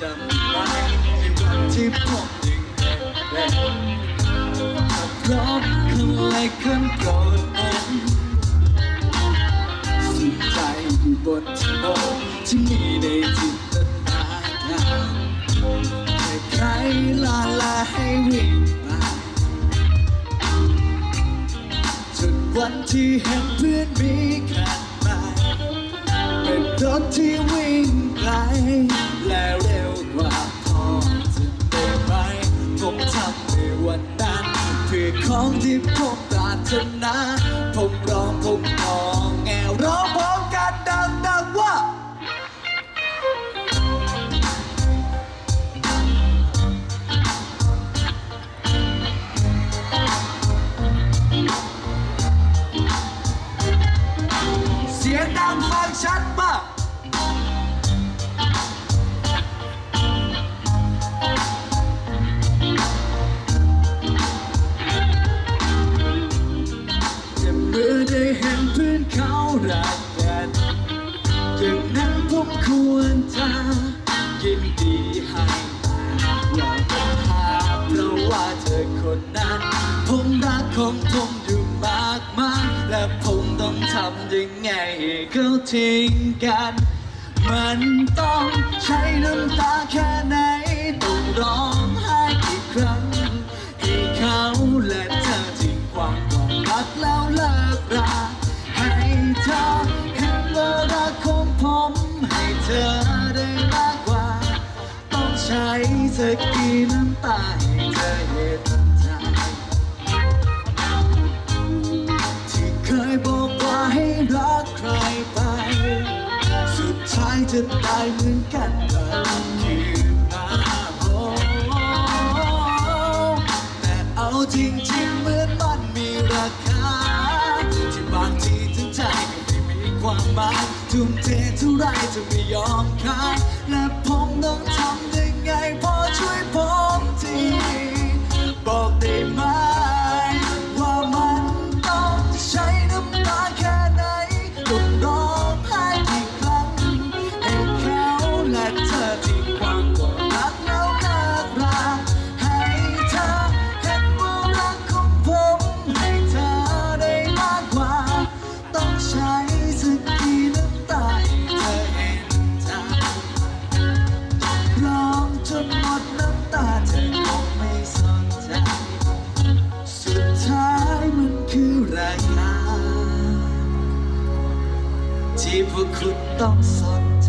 จำไว้ในวันที่ผมยังเด็กๆร้องคำและคำโปรดนั้นสุดใจอยู่บนถนนที่มีในจินตนาการให้ใครลาลาให้วิ่งมาจนวันที่เห็นเพื่อนมีคันใหม่เป็นรถที่วิ่ง วันนั้นเพื่อของที่ผมปรารถนา ผมร้องผม ได้เห็นเพื่อนเขารักกันอย่างนั้นผมควรจะยินดีให้อย่าไปหาเพราะว่าเธอคนนั้น ผมรักของผมอยู่มากมายและผมต้องทำยังไงให้เขาทิ้งกัน มันต้องใช้น้ำตาแค่ไหนต้องร้องไห้กี่ครั้งให้เขาและเธอทิ้งความความรักแล้วลา ช้สักกี่น้ำตาให้เธอเห็นใจ ที่เคยบอกว่าให้รักใครไป สุดท้ายจะตายเหมือนกันมันคือมาโอ้แต่เอาจริงๆเหมือนมันมีราคา ที่บางทีถึงใจก็ไม่มีความหมายทุ่มเทเท่าไรจะไม่ยอมขายและผมต้องทำยังไง พอช่ 可当伞。